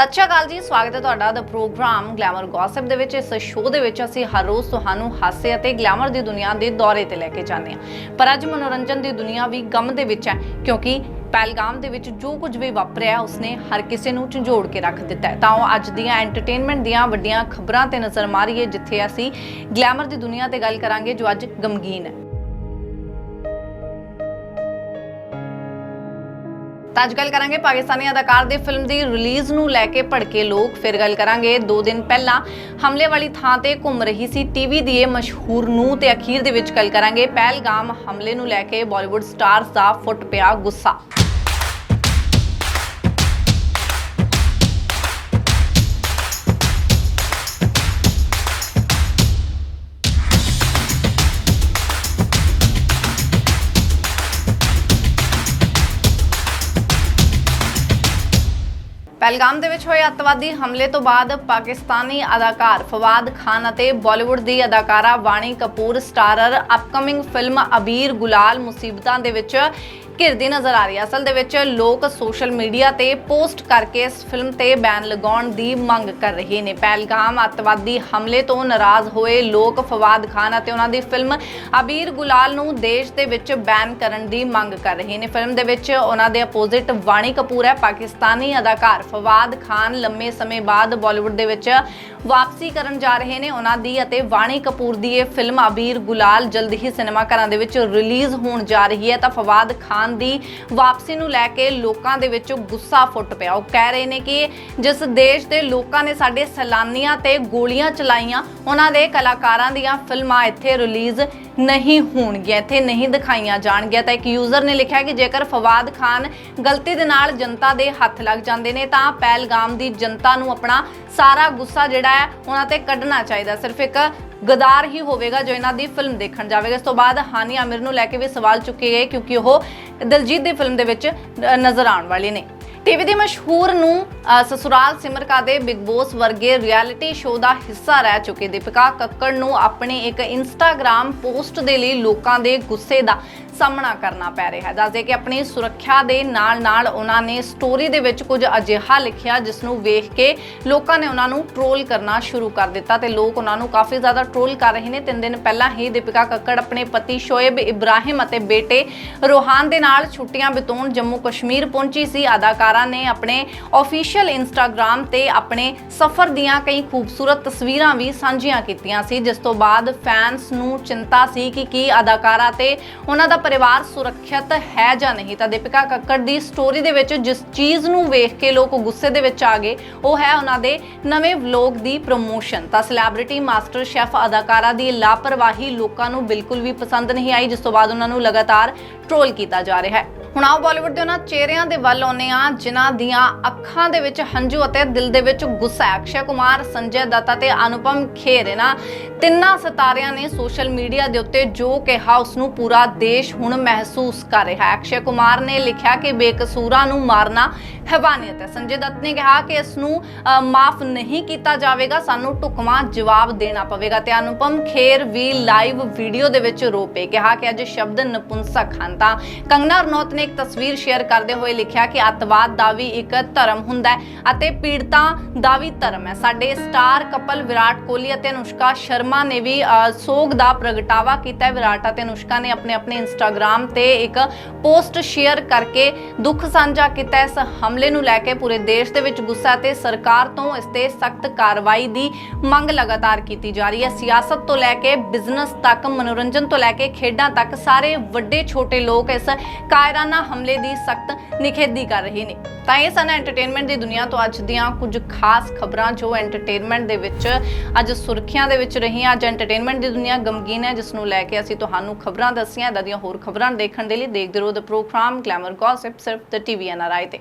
ਸਤਿ ਸ਼੍ਰੀ ਅਕਾਲ ਜੀ, ਸਵਾਗਤ ਹੈ ਤੁਹਾਡਾ ਦਾ ਪ੍ਰੋਗਰਾਮ ਗਲੈਮਰ ਗੌਸਿਪ ਦੇ ਵਿੱਚ। ਇਸ ਸ਼ੋਅ ਦੇ ਵਿੱਚ ਅਸੀਂ ਹਰ ਰੋਜ਼ ਤੁਹਾਨੂੰ ਹਾਸੇ ਅਤੇ ਗਲੈਮਰ ਦੀ ਦੁਨੀਆ ਦੇ ਦੌਰੇ ਤੇ ਲੈ ਕੇ ਜਾਂਦੇ ਹਾਂ। ਪਰ ਅੱਜ ਮਨੋਰੰਜਨ ਦੀ ਦੁਨੀਆ ਵੀ ਗਮ ਦੇ ਵਿੱਚ ਹੈ, ਕਿਉਂਕਿ ਪਹਿਲਗਾਮ ਦੇ ਵਿੱਚ ਜੋ ਕੁਝ ਵੀ ਵਾਪਰਿਆ, ਉਸਨੇ ਹਰ ਕਿਸੇ ਨੂੰ ਝੰਜੋੜ ਕੇ ਰੱਖ ਦਿੱਤਾ ਤਾਂ ਉਹ ਅੱਜ ਦੀਆਂ ਐਂਟਰਟੇਨਮੈਂਟ ਦੀਆਂ ਵੱਡੀਆਂ ਖਬਰਾਂ ਤੇ ਨਜ਼ਰ ਮਾਰੀਏ, ਜਿੱਥੇ ਅਸੀਂ ਗਲੈਮਰ ਦੀ ਦੁਨੀਆ ਤੇ ਗੱਲ ਕਰਾਂਗੇ, ਜੋ ਅੱਜ ਗਮਗੀਨ ਹੈ। ਤਾਂ ਅੱਜ ਗੱਲ ਕਰਾਂਗੇ ਪਾਕਿਸਤਾਨੀ ਅਦਾਕਾਰ ਦੇ ਫਿਲਮ ਦੀ ਰਿਲੀਜ਼ ਨੂੰ ਲੈ ਕੇ। ਭੜਕੇ ਲੋਕ ਫਿਰ ਗੱਲ ਕਰਾਂਗੇ। 2 ਦਿਨ ਪਹਿਲਾਂ ਹਮਲੇ ਵਾਲੀ ਥਾਂ ਤੇ ਘੁੰਮ ਰਹੀ ਸੀ ਟੀਵੀ ਦੀ ਇਹ ਮਸ਼ਹੂਰ ਨੂੰ ਤੇ ਅਖੀਰ ਦੇ ਵਿੱਚ ਗੱਲ ਕਰਾਂਗੇ। ਪਹਿਲਗਾਮ ਹਮਲੇ ਨੂੰ ਲੈ ਕੇ ਬਾਲੀਵੁੱਡ ਸਟਾਰਸ ਦਾ ਫੁੱਟ ਪਿਆ ਗੁੱਸਾ। ਪਹਿਲਗਾਮ ਦੇ ਵਿੱਚ ਹੋਏ ਅੱਤਵਾਦੀ ਹਮਲੇ ਤੋਂ ਬਾਅਦ ਪਾਕਿਸਤਾਨੀ ਅਦਾਕਾਰ ਫਵਾਦ ਖਾਨ ਅਤੇ ਬਾਲੀਵੁੱਡ ਦੀ ਅਦਾਕਾਰਾ Vaani Kapoor starrer upcoming film Abir Gulaal ਮੁਸੀਬਤਾਂ ਦੇ ਵਿੱਚ ਘਿਰਦੀ ਨਜ਼ਰ ਆ ਰਹੀ ਹੈ। ਅਸਲ ਦੇ ਵਿੱਚ ਲੋਕ ਸੋਸ਼ਲ ਮੀਡੀਆ ਤੇ ਪੋਸਟ ਕਰਕੇ ਇਸ ਫਿਲਮ ਤੇ ਬੈਨ ਲਗਾਉਣ ਦੀ ਮੰਗ ਕਰ ਰਹੇ ਨੇ। ਪਹਿਲਗਾਮ ਅੱਤਵਾਦੀ ਹਮਲੇ ਤੋਂ ਨਾਰਾਜ਼ ਹੋਏ ਲੋਕ ਫਵਾਦ ਖਾਨ ਅਤੇ ਉਹਨਾਂ ਦੀ ਫਿਲਮ ਅਬੀਰ ਗੁਲਾਲ ਨੂੰ ਦੇਸ਼ ਦੇ ਵਿੱਚ ਬੈਨ ਕਰਨ ਦੀ ਮੰਗ ਕਰ ਰਹੇ ਨੇ। ਫਿਲਮ ਦੇ ਵਿੱਚ ਉਹਨਾਂ ਦੇ ਅਪੋਜ਼ਿਟ ਵਾਣੀ ਕਪੂਰ ਹੈ। ਪਾਕਿਸਤਾਨੀ ਅਦਾਕਾਰ ਫਵਾਦ ਖਾਨ ਲੰਮੇ ਸਮੇਂ ਬਾਅਦ ਬਾਲੀਵੁੱਡ ਦੇ ਵਿੱਚ ਵਾਪਸੀ ਕਰਨ ਜਾ ਰਹੇ ਨੇ। ਉਹਨਾਂ ਦੀ ਅਤੇ ਵਾਣੀ ਕਪੂਰ ਦੀ ਇਹ ਫਿਲਮ ਅਬੀਰ ਗੁਲਾਲ ਜਲਦ ਹੀ ਸਿਨੇਮਾ ਘਰਾਂ ਦੇ ਵਿੱਚ ਰਿਲੀਜ਼ ਹੋਣ ਜਾ ਰਹੀ ਹੈ। ਤਾਂ ਫਵਾਦ ਖਾਨ ਦੀ ਵਾਪਸੀ ਨੂੰ ਲੈ ਕੇ ਲੋਕਾਂ ਦੇ ਵਿੱਚ ਗੁੱਸਾ ਫੁੱਟ ਪਿਆ। ਉਹ ਕਹਿ ਰਹੇ ਨੇ ਕਿ ਜਿਸ ਦੇਸ਼ ਦੇ ਲੋਕਾਂ ਨੇ ਸਾਡੇ ਸੈਲਾਨੀਆਂ ਤੇ ਗੋਲੀਆਂ ਚਲਾਈਆਂ, ਉਹਨਾਂ ਦੇ ਕਲਾਕਾਰਾਂ ਦੀਆਂ ਫਿਲਮਾਂ ਇੱਥੇ ਰਿਲੀਜ਼ ਨਹੀਂ ਹੋਣਗੀਆਂ, ਇੱਥੇ ਨਹੀਂ ਦਿਖਾਈਆਂ ਜਾਣਗੀਆਂ। ਤਾਂ ਇੱਕ ਯੂਜ਼ਰ ਨੇ ਲਿਖਿਆ ਕਿ ਜੇਕਰ ਫਵਾਦ ਖਾਨ ਗਲਤੀ ਦੇ ਨਾਲ ਜਨਤਾ ਦੇ ਹੱਥ ਲੱਗ ਜਾਂਦੇ ਨੇ, ਤਾਂ ਪਹਿਲਗਾਮ ਦੀ ਜਨਤਾ ਨੂੰ ਆਪਣਾ ਸਾਰਾ ਗੁੱਸਾ ਜਿਹੜਾ ਹੈ, ਉਹਨਾਂ ਤੇ ਕੱਢਣਾ ਚਾਹੀਦਾ। ਸਿਰਫ ਇੱਕ ਗਦਾਰ ਹੀ ਹੋਵੇਗਾ ਜੋ ਇਹਨਾਂ ਦੀ ਫਿਲਮ ਦੇਖਣ ਜਾਵੇਗਾ। ਇਸ ਤੋਂ ਬਾਅਦ ਹਾਨੀ ਆਮਿਰ ਨੂੰ ਲੈ ਕੇ ਵੀ ਸਵਾਲ ਚੁੱਕੇ ਗਏ, ਕਿਉਂਕਿ ਉਹ ਦਲਜੀਤ ਦੀ ਫਿਲਮ ਦੇ ਵਿੱਚ ਨਜ਼ਰ ਆਉਣ ਵਾਲੇ ਨੇ। ਟੀਵੀ ਦੇ ਮਸ਼ਹੂਰ ਨੂੰ ਅ, ਸਸੁਰਾਲ ਸਿਮਰਕਾ ਦੇ ਬਿਗ ਬੋਸ ਵਰਗੇ ਰਿਐਲਿਟੀ ਸ਼ੋਅ ਦਾ ਹਿੱਸਾ ਰਹਿ ਚੁੱਕੇ ਦੀਪਿਕਾ ਕੱਕੜ ਨੂੰ ਆਪਣੇ ਇੱਕ ਇੰਸਟਾਗ੍ਰam ਪੋਸਟ ਦੇ ਲਈ ਲੋਕਾਂ ਦੇ ਗੁੱਸੇ ਦਾ ਸਾਹਮਣਾ ਕਰਨਾ ਪੈ ਰਿਹਾ। ਹੈ ਦੱਸਦੇ ਕਿ ਆਪਣੀ ਸੁਰੱਖਿਆ ਦੇ ਨਾਲ-ਨਾਲ ਉਹਨਾਂ ਨੇ ਸਟੋਰੀ ਦੇ ਵਿੱਚ ਕੁਝ ਅਜਿਹਾ ਲਿਖਿਆ, ਜਿਸ ਨੂੰ ਵੇਖ ਕੇ ਲੋਕਾਂ ਨੇ ਉਹਨਾਂ ਨੂੰ ਟ੍ਰੋਲ ਕਰਨਾ ਸ਼ੁਰੂ ਕਰ ਦਿੱਤਾ ਤੇ ਲੋਕ ਉਹਨਾਂ ਨੂੰ ਕਾਫੀ ਜ਼ਿਆਦਾ ਟ੍ਰੋਲ ਕਰ ਰਹੇ ਨੇ। ਤਿੰਨ ਦਿਨ ਪਹਿਲਾਂ ਹੀ ਦੀਪਿਕਾ ਕੱਕੜ ਆਪਣੇ ਪਤੀ ਸ਼ੋਏਬ ਇਬਰਾਹਿਮ ਅਤੇ ਬੇਟੇ ਰੋਹਾਨ ਦੇ ਨਾਲ ਛੁੱਟੀਆਂ ਬਿਤਾਉਣ ਜੰਮੂ ਕਸ਼ਮੀਰ ਪਹੁੰਚੀ ਸੀ। ਅਦਾਕਾਰਾ ਨੇ ਆਪਣੇ ਅਫੀਸ਼ੀਅਲ ਇੰਸਟਾਗ੍ਰam ਤੇ ਆਪਣੇ ਸਫ਼ਰ ਦੀਆਂ ਕਈ ਖੂਬਸੂਰਤ ਤਸਵੀਰਾਂ ਵੀ ਸਾਂਝੀਆਂ ਕੀਤੀਆਂ ਸੀ, ਜਿਸ ਤੋਂ ਬਾਅਦ ਫੈਨਸ ਨੂੰ ਚਿੰਤਾ ਸੀ ਕਿ ਕੀ ਅਦਾਕਾਰਾ ਤੇ ਉਹਨਾਂ ਦਾ ਪਰਿਵਾਰ ਸੁਰੱਖਿਅਤ ਹੈ ਜਾਂ ਨਹੀਂ ਤਾਂ ਦੀਪਿਕਾ ਕੱਕੜ ਦੀ ਸਟੋਰੀ ਦੇ ਵਿੱਚ ਜਿਸ ਚੀਜ਼ ਨੂੰ ਵੇਖ ਕੇ ਲੋਕ ਗੁੱਸੇ ਦੇ ਵਿੱਚ ਆ ਗਏ, ਉਹ ਹੈ ਉਹਨਾਂ ਦੇ ਨਵੇਂ ਵਲੌਗ ਦੀ ਪ੍ਰੋਮੋਸ਼ਨ ਤਾਂ ਸੈਲੈਬ੍ਰਿਟੀ ਮਾਸਟਰ ਸ਼ੈਫ ਅਦਾਕਾਰਾ ਦੀ ਲਾਪਰਵਾਹੀ ਲੋਕਾਂ ਨੂੰ ਬਿਲਕੁਲ ਵੀ ਪਸੰਦ ਨਹੀਂ ਆਈ, ਜਿਸ ਤੋਂ ਬਾਅਦ ਉਹਨਾਂ ਨੂੰ ਲਗਾਤਾਰ ਟ੍ਰੋਲ ਕੀਤਾ ਜਾ ਰਿਹਾ ਹੈ। ਹੁਣ ਆਓ ਬਾਲੀਵੁੱਡ ਦੇ ਉਹਨਾਂ ਚਿਹਰਿਆਂ ਦੇ ਵੱਲ ਆਉਂਦੇ ਆ ਜਿਨ੍ਹਾਂ ਦੀਆਂ ਅੱਖਾਂ ਦੇ ਵਿੱਚ ਹੰਝੂ ਅਤੇ ਦਿਲ ਦੇ ਵਿੱਚ ਗੁੱਸਾ ਹੈ। ਅਕਸ਼ੇ ਕੁਮਾਰ, ਸੰਜੇ ਦੱਤਾ ਤੇ ਅਨੁਪਮ ਖੇਰ ਇਹਨਾਂ ਤਿੰਨਾਂ ਸਿਤਾਰਿਆਂ ਨੇ ਸੋਸ਼ਲ ਮੀਡੀਆ ਦੇ ਉੱਤੇ ਜੋ ਕਿਹਾ, ਉਸ ਨੂੰ ਪੂਰਾ ਦੇਸ਼ ਹੁਣ ਮਹਿਸੂਸ ਕਰ ਰਿਹਾ ਹੈ। ਅਕਸ਼ੇ ਕੁਮਾਰ ਨੇ ਲਿਖਿਆ ਕਿ ਬੇਕਸੂਰਾਂ ਨੂੰ ਮਾਰਨਾ ਹੈਵਾਨੀਅਤ ਹੈ। ਸੰਜੇ ਦੱਤ ਨੇ ਕਿਹਾ ਕਿ ਇਸ ਨੂੰ ਮਾਫ ਨਹੀਂ ਕੀਤਾ ਜਾਵੇਗਾ, ਸਾਨੂੰ ਢੁਕਵਾਂ ਜਵਾਬ ਦੇਣਾ ਪਵੇਗਾ ਤੇ ਅਨੁਪਮ ਖੇਰ ਵੀ ਲਾਈਵ ਵੀਡੀਓ ਦੇ ਵਿੱਚ ਰੋ ਪਏ ਕਿਹਾ ਕਿ ਅੱਜ ਸ਼ਬਦ ਨਪੁੰਸਕ ਹਨ ਤਾਂ ਕੰਗਨਾ ਰਣੌਤ ਨੇ ਇੱਕ ਤਸਵੀਰ ਸ਼ੇਅਰ ਕਰਦੇ ਹੋਏ ਲਿਖਿਆ ਕਿ ਅੱਤਵਾਦ ਦਾ ਵੀ ਇੱਕ ਧਰਮ ਹੁੰਦਾ ਹੈ ਅਤੇ ਪੀੜਤਾਂ ਦਾ ਵੀ ਧਰਮ ਹੈ। ਸਾਡੇ ਸਟਾਰ ਕਪਲ ਵਿਰਾਟ ਕੋਹਲੀ ਅਤੇ ਅਨੁਸ਼ਕਾ ਸ਼ਰਮਾ ਨੇ ਵੀ ਸੋਗ ਦਾ ਪ੍ਰਗਟਾਵਾ ਕੀਤਾ ਹੈ। ਵਿਰਾਟ ਅਤੇ ਅਨੁਸ਼ਕਾ ਨੇ ਆਪਣੇ ਆਪਣੇ ਇੰਸਟਾਗ੍ਰam ਤੇ ਇੱਕ ਪੋਸਟ ਸ਼ੇਅਰ ਕਰਕੇ ਦੁੱਖ ਸਾਂਝਾ ਕੀਤਾ ਇਸ ਹਮਲੇ ਨੂੰ ਲੈ ਕੇ ਪੂਰੇ ਦੇਸ਼ ਦੇ ਵਿੱਚ ਗੁੱਸਾ ਤੇ ਸਰਕਾਰ ਤੋਂ ਇਸ ਤੇ ਸਖਤ ਕਾਰਵਾਈ ਦੀ ਮੰਗ ਲਗਾਤਾਰ ਕੀਤੀ ਜਾ ਰਹੀ ਹੈ। ਸਿਆਸਤ ਤੋਂ ਲੈ ਕੇ ਬਿਜ਼ਨਸ ਤੱਕ, ਮਨੋਰੰਜਨ ਤੋਂ ਲੈ ਕੇ ਖੇਡਾਂ ਤੱਕ ਸਾਰੇ ਵੱਡੇ ਛੋਟੇ ਲੋਕ ਇਸ ਕਾਇਰਾਨਾ ਹਮਲੇ ਦੀ ਸਖਤ ਨਿਖੇਧੀ ਕਰ ਰਹੇ ਨੇ। ਤਾਂ ਇਹ ਸਨ ਐਂਟਰਟੇਨਮੈਂਟ ਦੀ ਦੁਨੀਆ ਤੋਂ ਅੱਜ ਦੀਆਂ ਕੁਝ ਖਾਸ ਖਬਰਾਂ ਜੋ ਐਂਟਰਟੇਨਮੈਂਟ ਦੇ ਵਿੱਚ ਅੱਜ ਸੁਰਖੀਆਂ ਦੇ ਵਿੱਚ ਰਹੀਆਂ। ਅੱਜ ਐਂਟਰਟੇਨਮੈਂਟ ਦੀ ਦੁਨੀਆ ਗਮਗੀਨ ਹੈ ਜਿਸ ਨੂੰ ਲੈ ਕੇ ਅਸੀਂ ਤੁਹਾਨੂੰ ਖਬਰਾਂ ਦੱਸੀਆਂ ਇਦਾਂ ਦੀਆਂ ਹੋਰ ਖਬਰਾਂ ਦੇਖਣ ਦੇ ਲਈ ਦੇਖਦੇ ਰਹੋ ਦ ਪ੍ਰੋਗਰਾਮ ਗਲੈਮਰ ਗੌਸਿਪ ਸਿਰਫ ਦ ਟੀਵੀ ਐਨਆਰਆਈ ਤੇ।